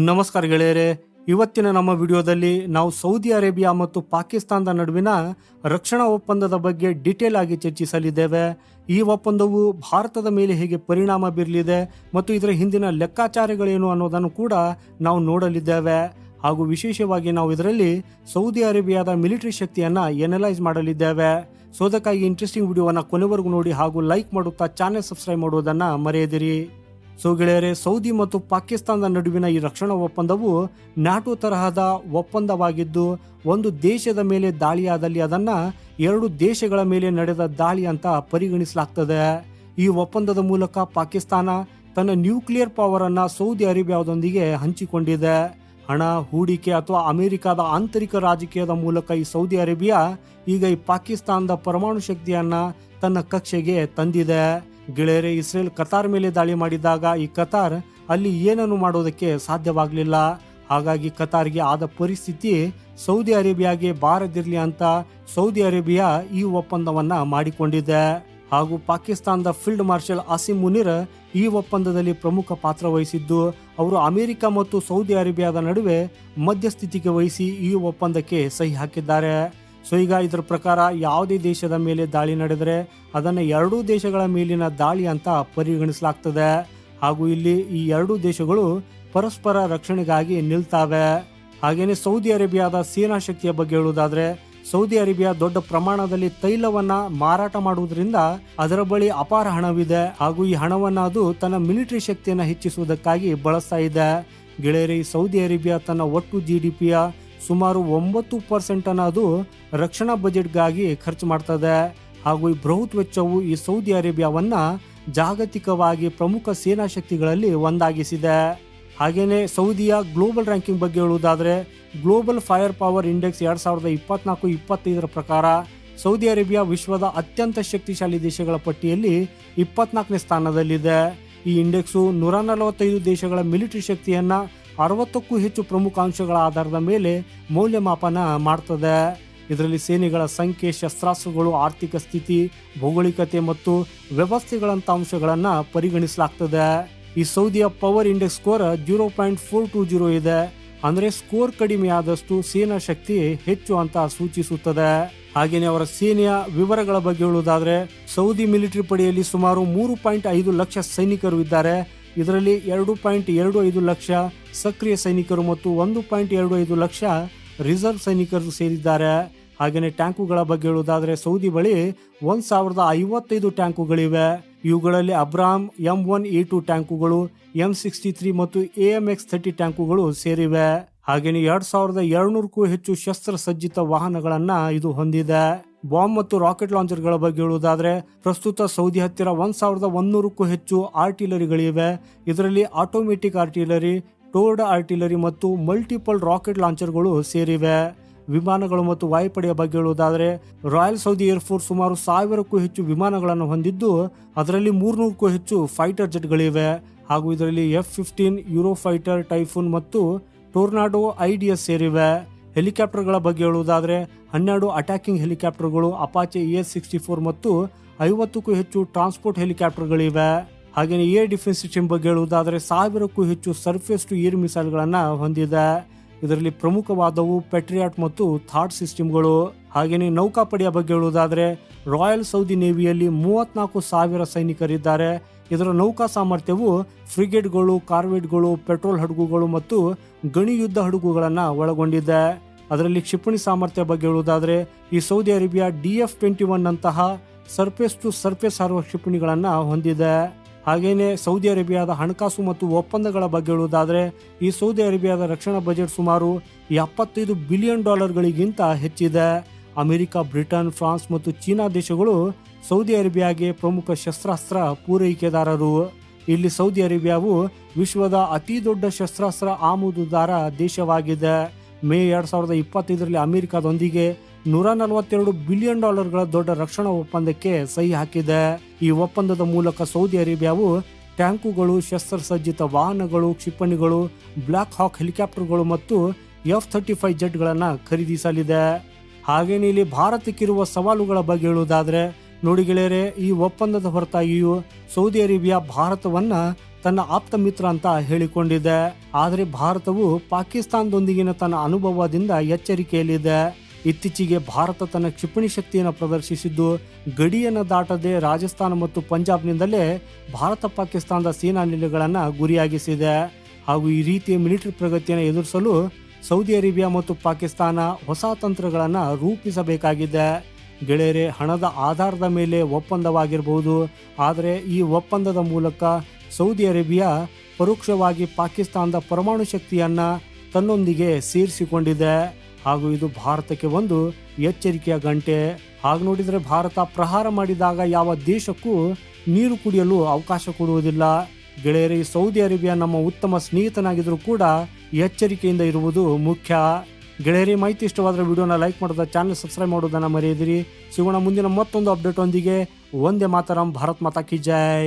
ನಮಸ್ಕಾರ ಗೆಳೆಯರೆ. ಇವತ್ತಿನ ನಮ್ಮ ವಿಡಿಯೋದಲ್ಲಿ ನಾವು ಸೌದಿ ಅರೇಬಿಯಾ ಮತ್ತು ಪಾಕಿಸ್ತಾನದ ನಡುವಿನ ರಕ್ಷಣಾ ಒಪ್ಪಂದದ ಬಗ್ಗೆ ಡೀಟೇಲ್ ಆಗಿ ಚರ್ಚಿಸಲಿದ್ದೇವೆ. ಈ ಒಪ್ಪಂದವು ಭಾರತದ ಮೇಲೆ ಹೇಗೆ ಪರಿಣಾಮ ಬೀರಲಿದೆ ಮತ್ತು ಇದರ ಹಿಂದಿನ ಲೆಕ್ಕಾಚಾರಗಳೇನು ಅನ್ನೋದನ್ನು ಕೂಡ ನಾವು ನೋಡಲಿದ್ದೇವೆ. ಹಾಗೂ ವಿಶೇಷವಾಗಿ ನಾವು ಇದರಲ್ಲಿ ಸೌದಿ ಅರೇಬಿಯಾದ ಮಿಲಿಟರಿ ಶಕ್ತಿಯನ್ನ ಎನಲೈಸ್ ಮಾಡಲಿದ್ದೇವೆ. ಸೋದಕ್ಕಾಗಿ ಇಂಟ್ರೆಸ್ಟಿಂಗ್ ವಿಡಿಯೋವನ್ನು ಕೊನೆವರೆಗೂ ನೋಡಿ ಹಾಗೂ ಲೈಕ್ ಮಾಡುತ್ತಾ ಚಾನೆಲ್ ಸಬ್ಸ್ಕ್ರೈಬ್ ಮಾಡುವುದನ್ನು ಮರೆಯದಿರಿ. ಸೊ ಗೆಳೆಯರೆ, ಸೌದಿ ಮತ್ತು ಪಾಕಿಸ್ತಾನದ ನಡುವಿನ ಈ ರಕ್ಷಣಾ ಒಪ್ಪಂದವು ನಾಟೋ ತರಹದ ಒಪ್ಪಂದವಾಗಿದ್ದು, ಒಂದು ದೇಶದ ಮೇಲೆ ದಾಳಿಯಾದಲ್ಲಿ ಅದನ್ನ ಎರಡು ದೇಶಗಳ ಮೇಲೆ ನಡೆದ ದಾಳಿ ಅಂತ ಪರಿಗಣಿಸಲಾಗ್ತದೆ. ಈ ಒಪ್ಪಂದದ ಮೂಲಕ ಪಾಕಿಸ್ತಾನ ತನ್ನ ನ್ಯೂಕ್ಲಿಯರ್ ಪವರ್ ಅನ್ನ ಸೌದಿ ಅರೇಬಿಯಾದೊಂದಿಗೆ ಹಂಚಿಕೊಂಡಿದೆ. ಹಣ, ಹೂಡಿಕೆ ಅಥವಾ ಅಮೆರಿಕದ ಆಂತರಿಕ ರಾಜಕೀಯದ ಮೂಲಕ ಈ ಸೌದಿ ಅರೇಬಿಯಾ ಈಗ ಈ ಪಾಕಿಸ್ತಾನದ ಪರಮಾಣು ಶಕ್ತಿಯನ್ನ ತನ್ನ ಕಕ್ಷೆಗೆ ತಂದಿದೆ. ಗೆಳೆಯರೆ, ಇಸ್ರೇಲ್ ಕತಾರ್ ಮೇಲೆ ದಾಳಿ ಮಾಡಿದಾಗ ಈ ಕತಾರ್ ಅಲ್ಲಿ ಏನನ್ನು ಮಾಡೋದಕ್ಕೆ ಸಾಧ್ಯವಾಗಲಿಲ್ಲ. ಹಾಗಾಗಿ ಕತಾರ್ಗೆ ಆದ ಪರಿಸ್ಥಿತಿ ಸೌದಿ ಅರೇಬಿಯಾಗೆ ಬಾರದಿರಲಿ ಅಂತ ಸೌದಿ ಅರೇಬಿಯಾ ಈ ಒಪ್ಪಂದವನ್ನ ಮಾಡಿಕೊಂಡಿದೆ. ಹಾಗೂ ಪಾಕಿಸ್ತಾನದ ಫೀಲ್ಡ್ ಮಾರ್ಷಲ್ ಆಸಿಮ್ ಮುನಿರ್ ಈ ಒಪ್ಪಂದದಲ್ಲಿ ಪ್ರಮುಖ ಪಾತ್ರ ವಹಿಸಿದ್ದು, ಅವರು ಅಮೆರಿಕ ಮತ್ತು ಸೌದಿ ಅರೇಬಿಯಾದ ನಡುವೆ ಮಧ್ಯಸ್ಥಿತಿಗೆ ವಹಿಸಿ ಈ ಒಪ್ಪಂದಕ್ಕೆ ಸಹಿ ಹಾಕಿದ್ದಾರೆ. ಸೊ ಈಗ ಇದರ ಪ್ರಕಾರ ಯಾವುದೇ ದೇಶದ ಮೇಲೆ ದಾಳಿ ನಡೆದರೆ ಅದನ್ನು ಎರಡೂ ದೇಶಗಳ ಮೇಲಿನ ದಾಳಿ ಅಂತ ಪರಿಗಣಿಸಲಾಗ್ತದೆ. ಹಾಗೂ ಇಲ್ಲಿ ಈ ಎರಡೂ ದೇಶಗಳು ಪರಸ್ಪರ ರಕ್ಷಣೆಗಾಗಿ ನಿಲ್ತಾವೆ. ಹಾಗೇನೆ ಸೌದಿ ಅರೇಬಿಯಾದ ಸೇನಾ ಶಕ್ತಿಯ ಬಗ್ಗೆ ಹೇಳುವುದಾದ್ರೆ, ಸೌದಿ ಅರೇಬಿಯಾ ದೊಡ್ಡ ಪ್ರಮಾಣದಲ್ಲಿ ತೈಲವನ್ನ ಮಾರಾಟ ಮಾಡುವುದರಿಂದ ಅದರ ಬಳಿ ಅಪಾರ ಹಣವಿದೆ. ಹಾಗೂ ಈ ಹಣವನ್ನ ಅದು ತನ್ನ ಮಿಲಿಟರಿ ಶಕ್ತಿಯನ್ನ ಹೆಚ್ಚಿಸುವುದಕ್ಕಾಗಿ ಬಳಸ್ತಾ ಇದೆ. ಗೆಳೆಯರಿ ಸೌದಿ ಅರೇಬಿಯಾ ತನ್ನ ಒಟ್ಟು ಜಿ ಡಿ ಪಿಯ ಸುಮಾರು ಒಂಬತ್ತು ಪರ್ಸೆಂಟ್ ಅನ್ನೋದು ರಕ್ಷಣಾ ಬಜೆಟ್ಗಾಗಿ ಖರ್ಚು ಮಾಡ್ತದೆ. ಹಾಗೂ ಈ ಬೃಹತ್ ವೆಚ್ಚವು ಈ ಸೌದಿ ಅರೇಬಿಯಾವನ್ನ ಜಾಗತಿಕವಾಗಿ ಪ್ರಮುಖ ಸೇನಾ ಶಕ್ತಿಗಳಲ್ಲಿ ಒಂದಾಗಿಸಿದೆ. ಹಾಗೇನೆ ಸೌದಿಯ ಗ್ಲೋಬಲ್ ರ್ಯಾಂಕಿಂಗ್ ಬಗ್ಗೆ ಹೇಳುವುದಾದರೆ, ಗ್ಲೋಬಲ್ ಫೈರ್ ಪವರ್ ಇಂಡೆಕ್ಸ್ ಎರಡು ಸಾವಿರದ ಇಪ್ಪತ್ನಾಲ್ಕು ಇಪ್ಪತ್ತೈದರ ಪ್ರಕಾರ ಸೌದಿ ಅರೇಬಿಯಾ ವಿಶ್ವದ ಅತ್ಯಂತ ಶಕ್ತಿಶಾಲಿ ದೇಶಗಳ ಪಟ್ಟಿಯಲ್ಲಿ ಇಪ್ಪತ್ನಾಲ್ಕನೇ ಸ್ಥಾನದಲ್ಲಿದೆ. ಈ ಇಂಡೆಕ್ಸು ನೂರ ನಲವತ್ತೈದು ದೇಶಗಳ ಮಿಲಿಟರಿ ಶಕ್ತಿಯನ್ನ ಅರವತ್ತಕ್ಕೂ ಹೆಚ್ಚು ಪ್ರಮುಖ ಅಂಶಗಳ ಆಧಾರದ ಮೇಲೆ ಮೌಲ್ಯಮಾಪನ ಮಾಡ್ತದೆ. ಇದರಲ್ಲಿ ಸೇನೆಗಳ ಸಂಖ್ಯೆ, ಶಸ್ತ್ರಾಸ್ತ್ರಗಳು, ಆರ್ಥಿಕ ಸ್ಥಿತಿ, ಭೌಗೋಳಿಕತೆ ಮತ್ತು ವ್ಯವಸ್ಥೆಗಳಂಥ ಅಂಶಗಳನ್ನು ಪರಿಗಣಿಸಲಾಗ್ತದೆ. ಈ ಸೌದಿಯ power index score zero point four two zero ಇದೆ. ಅಂದರೆ ಸ್ಕೋರ್ ಕಡಿಮೆ ಆದಷ್ಟು ಸೇನಾ ಶಕ್ತಿ ಹೆಚ್ಚು ಅಂತ ಸೂಚಿಸುತ್ತದೆ. ಹಾಗೆಯೇ ಅವರ ಸೇನೆಯ ವಿವರಗಳ ಬಗ್ಗೆ ಹೇಳುವುದಾದರೆ, ಸೌದಿ ಮಿಲಿಟರಿ ಪಡೆಯಲ್ಲಿ ಸುಮಾರು ಮೂರು ಪಾಯಿಂಟ್ ಐದು ಲಕ್ಷ ಸೈನಿಕರು ಇದ್ದಾರೆ. ಇದರಲ್ಲಿ ಎರಡು ಪಾಯಿಂಟ್ ಎರಡು ಐದು ಲಕ್ಷ ಸಕ್ರಿಯ ಸೈನಿಕರು ಮತ್ತು ಒಂದು ಪಾಯಿಂಟ್ ಎರಡು ಐದು ಲಕ್ಷ ರಿಸರ್ವ್ ಸೈನಿಕರು ಸೇರಿದ್ದಾರೆ. ಹಾಗೆಯೇ ಟ್ಯಾಂಕುಗಳ ಬಗ್ಗೆ ಹೇಳುವುದಾದರೆ ಸೌದಿ ಬಳಿ ಒಂದು ಸಾವಿರದ ಐವತ್ತೈದು ಟ್ಯಾಂಕುಗಳಿವೆ. ಇವುಗಳಲ್ಲಿ Abrams M one A two ಟ್ಯಾಂಕುಗಳು, M sixty three ಮತ್ತು ಎ ಎಂ ಎಕ್ಸ್ ಥರ್ಟಿ ಟ್ಯಾಂಕುಗಳು ಸೇರಿವೆ. ಹಾಗೆಯೇ ಎರಡು ಸಾವಿರದ ಎರಡುನೂರಕ್ಕೂ ಹೆಚ್ಚು ಶಸ್ತ್ರಸಜ್ಜಿತ ವಾಹನಗಳನ್ನು ಇದು ಹೊಂದಿದೆ. ಬಾಂಬ್ ಮತ್ತು ರಾಕೆಟ್ ಲಾಂಚರ್ಗಳ ಬಗ್ಗೆ ಹೇಳುವುದಾದರೆ, ಪ್ರಸ್ತುತ ಸೌದಿ ಹತ್ತಿರ ಒಂದು ಸಾವಿರದ ಒಂದೂರಕ್ಕೂ ಹೆಚ್ಚು ಆರ್ಟಿಲರಿಗಳಿವೆ. ಇದರಲ್ಲಿ ಆಟೋಮೆಟಿಕ್ ಆರ್ಟಿಲರಿ, ಟೋರ್ಡ್ ಆರ್ಟಿಲರಿ ಮತ್ತು ಮಲ್ಟಿಪಲ್ ರಾಕೆಟ್ ಲಾಂಚರ್ಗಳು ಸೇರಿವೆ. ವಿಮಾನಗಳು ಮತ್ತು ವಾಯುಪಡೆಯ ಬಗ್ಗೆ ಹೇಳುವುದಾದರೆ, ರಾಯಲ್ ಸೌದಿ ಏರ್ಫೋರ್ಸ್ ಸುಮಾರು ಸಾವಿರಕ್ಕೂ ಹೆಚ್ಚು ವಿಮಾನಗಳನ್ನು ಹೊಂದಿದ್ದು, ಅದರಲ್ಲಿ ಮೂರ್ನೂರಕ್ಕೂ ಹೆಚ್ಚು ಫೈಟರ್ ಜೆಟ್ಗಳಿವೆ. ಹಾಗೂ ಇದರಲ್ಲಿ F fifteen, euro fighter, typhoon ಮತ್ತು ಟೋರ್ನಾಡೋ ಐಡಿಯಸ್ ಸೇರಿವೆ. ಹೆಲಿಕಾಪ್ಟರ್ಗಳ ಬಗ್ಗೆ ಹೇಳುವುದಾದರೆ ಹನ್ನೆರಡು ಅಟ್ಯಾಕಿಂಗ್ ಹೆಲಿಕಾಪ್ಟರ್ಗಳು ಅಪಾಚೆ ಎಸ್ ಸಿಕ್ಸ್ಟಿ ಫೋರ್ ಮತ್ತು ಐವತ್ತಕ್ಕೂ ಹೆಚ್ಚು ಟ್ರಾನ್ಸ್ಪೋರ್ಟ್ ಹೆಲಿಕಾಪ್ಟರ್ಗಳಿವೆ. ಹಾಗೆಯೇ ಏರ್ ಡಿಫೆನ್ಸ್ ಸಿಸ್ಟಮ್ ಬಗ್ಗೆ ಹೇಳುವುದಾದರೆ ಸಾವಿರಕ್ಕೂ ಹೆಚ್ಚು ಸರ್ಫೇಸ್ ಟು ಏರ್ ಮಿಸೈಲ್ಗಳನ್ನು ಹೊಂದಿದೆ. ಇದರಲ್ಲಿ ಪ್ರಮುಖವಾದವು ಪೆಟ್ರಿಯಾಟ್ ಮತ್ತು ಥಾಟ್ ಸಿಸ್ಟಮ್ಗಳು. ಹಾಗೆಯೇ ನೌಕಾಪಡೆಯ ಬಗ್ಗೆ ಹೇಳುವುದಾದರೆ ರಾಯಲ್ ಸೌದಿ ನೇವಿಯಲ್ಲಿ ಮೂವತ್ನಾಲ್ಕು ಸಾವಿರ ಸೈನಿಕರಿದ್ದಾರೆ. ಇದರ ನೌಕಾ ಸಾಮರ್ಥ್ಯವು ಫ್ರಿಗೇಟ್ಗಳು, ಕಾರ್ವೆಟ್ಗಳು, ಪೆಟ್ರೋಲ್ ಹಡಗುಗಳು ಮತ್ತು ಗಣಿ ಯುದ್ಧ ಹಡಗುಗಳನ್ನು ಒಳಗೊಂಡಿದೆ. ಅದರಲ್ಲಿ ಕ್ಷಿಪಣಿ ಸಾಮರ್ಥ್ಯ ಬಗ್ಗೆ ಹೇಳುವುದಾದರೆ, ಈ Saudi Arabia D F twenty one ಅಂತಹ ಸರ್ಫೇಸ್ ಟು ಸರ್ಫೇಸ್ ಹಾರುವ ಕ್ಷಿಪಣಿಗಳನ್ನು ಹೊಂದಿದೆ. ಹಾಗೆಯೇ ಸೌದಿ ಅರೇಬಿಯಾದ ಹಣಕಾಸು ಮತ್ತು ಒಪ್ಪಂದಗಳ ಬಗ್ಗೆ ಹೇಳುವುದಾದರೆ, ಈ ಸೌದಿ ಅರೇಬಿಯಾದ ರಕ್ಷಣಾ ಬಜೆಟ್ ಸುಮಾರು ಎಪ್ಪತ್ತೈದು ಬಿಲಿಯನ್ ಡಾಲರ್ಗಳಿಗಿಂತ ಹೆಚ್ಚಿದೆ. ಅಮೆರಿಕ, ಬ್ರಿಟನ್, ಫ್ರಾನ್ಸ್ ಮತ್ತು ಚೀನಾ ದೇಶಗಳು ಸೌದಿ ಅರೇಬಿಯಾಗೆ ಪ್ರಮುಖ ಶಸ್ತ್ರಾಸ್ತ್ರ ಪೂರೈಕೆದಾರರು. ಇಲ್ಲಿ ಸೌದಿ ಅರೇಬಿಯಾವು ವಿಶ್ವದ ಅತಿ ದೊಡ್ಡ ಶಸ್ತ್ರಾಸ್ತ್ರ ಆಮದುದಾರ ದೇಶವಾಗಿದೆ. ಮೇ ಎರಡ್ ಸಾವಿರದ ಇಪ್ಪತ್ತೈದರಲ್ಲಿ ಅಮೆರಿಕದೊಂದಿಗೆ ನೂರ ನಲವತ್ತೆರಡು ಬಿಲಿಯನ್ ಡಾಲರ್ಗಳ ದೊಡ್ಡ ರಕ್ಷಣಾ ಒಪ್ಪಂದಕ್ಕೆ ಸಹಿ ಹಾಕಿದೆ. ಈ ಒಪ್ಪಂದದ ಮೂಲಕ ಸೌದಿ ಅರೇಬಿಯಾವು ಟ್ಯಾಂಕುಗಳು, ಶಸ್ತ್ರಸಜ್ಜಿತ ವಾಹನಗಳು, ಕ್ಷಿಪಣಿಗಳು, ಬ್ಲಾಕ್ ಹಾಕ್ ಹೆಲಿಕಾಪ್ಟರ್ಗಳು ಮತ್ತು ಎಫ್ ಥರ್ಟಿ ಫೈವ್ ಜೆಟ್ಗಳನ್ನು ಖರೀದಿಸಲಿದೆ. ಹಾಗೇನೇ ಇಲ್ಲಿ ಭಾರತಕ್ಕಿರುವ ಸವಾಲುಗಳ ಬಗ್ಗೆ ಹೇಳುವುದಾದ್ರೆ ನೋಡಿ ಗೆಳೆಯರೆ, ಈ ಒಪ್ಪಂದದ ಹೊರತಾಗಿಯೂ ಸೌದಿ ಅರೇಬಿಯಾ ಭಾರತವನ್ನ ತನ್ನ ಆಪ್ತ ಮಿತ್ರ ಅಂತ ಹೇಳಿಕೊಂಡಿದೆ. ಆದರೆ ಭಾರತವು ಪಾಕಿಸ್ತಾನದೊಂದಿಗಿನ ತನ್ನ ಅನುಭವದಿಂದ ಎಚ್ಚರಿಕೆಯಲ್ಲಿದೆ. ಇತ್ತೀಚೆಗೆ ಭಾರತ ತನ್ನ ಕ್ಷಿಪಣಿ ಶಕ್ತಿಯನ್ನು ಪ್ರದರ್ಶಿಸಿದ್ದು, ಗಡಿಯನ್ನು ದಾಟದೆ ರಾಜಸ್ಥಾನ ಮತ್ತು ಪಂಜಾಬ್ನಿಂದಲೇ ಭಾರತ ಪಾಕಿಸ್ತಾನದ ಸೇನಾ ನೆಲೆಗಳನ್ನು ಗುರಿಯಾಗಿಸಿದೆ. ಹಾಗೂ ಈ ರೀತಿಯ ಮಿಲಿಟರಿ ಪ್ರಗತಿಯನ್ನು ಎದುರಿಸಲು ಸೌದಿ ಅರೇಬಿಯಾ ಮತ್ತು ಪಾಕಿಸ್ತಾನ ಹೊಸ ತಂತ್ರಗಳನ್ನು ರೂಪಿಸಬೇಕಾಗಿದೆ. ಗೆಳೆಯರೆ, ಹಣದ ಆಧಾರದ ಮೇಲೆ ಒಪ್ಪಂದವಾಗಿರಬಹುದು. ಆದರೆ ಈ ಒಪ್ಪಂದದ ಮೂಲಕ ಸೌದಿ ಅರೇಬಿಯಾ ಪರೋಕ್ಷವಾಗಿ ಪಾಕಿಸ್ತಾನದ ಪರಮಾಣು ಶಕ್ತಿಯನ್ನ ತನ್ನೊಂದಿಗೆ ಸೇರಿಸಿಕೊಂಡಿದೆ. ಹಾಗೂ ಇದು ಭಾರತಕ್ಕೆ ಒಂದು ಎಚ್ಚರಿಕೆಯ ಗಂಟೆ. ಹಾಗೆ ನೋಡಿದರೆ ಭಾರತ ಪ್ರಹಾರ ಮಾಡಿದಾಗ ಯಾವ ದೇಶಕ್ಕೂ ನೀರು ಕುಡಿಯಲು ಅವಕಾಶ ಕೊಡುವುದಿಲ್ಲ. ಗೆಳೆಯರಿ ಸೌದಿ ಅರೇಬಿಯಾ ನಮ್ಮ ಉತ್ತಮ ಸ್ನೇಹಿತನಾಗಿದ್ದರೂ ಕೂಡ ಎಚ್ಚರಿಕೆಯಿಂದ ಇರುವುದು ಮುಖ್ಯ. ಗೆಳೆಯರಿ, ಮಾಹಿತಿ ಇಷ್ಟವಾದರೆ ವಿಡಿಯೋನ ಲೈಕ್ ಮಾಡೋದ, ಚಾನಲ್ ಸಬ್ಸ್ಕ್ರೈಬ್ ಮಾಡೋದನ್ನ ಮರೆಯದಿರಿ. ಸಿಗೋಣ ಮುಂದಿನ ಮತ್ತೊಂದು ಅಪ್ಡೇಟ್ ಒಂದಿಗೆ. ಒಂದೇ ಮಾತರಂ, ಭಾರತ್ ಮಾತಾ ಕಿ ಜೈ.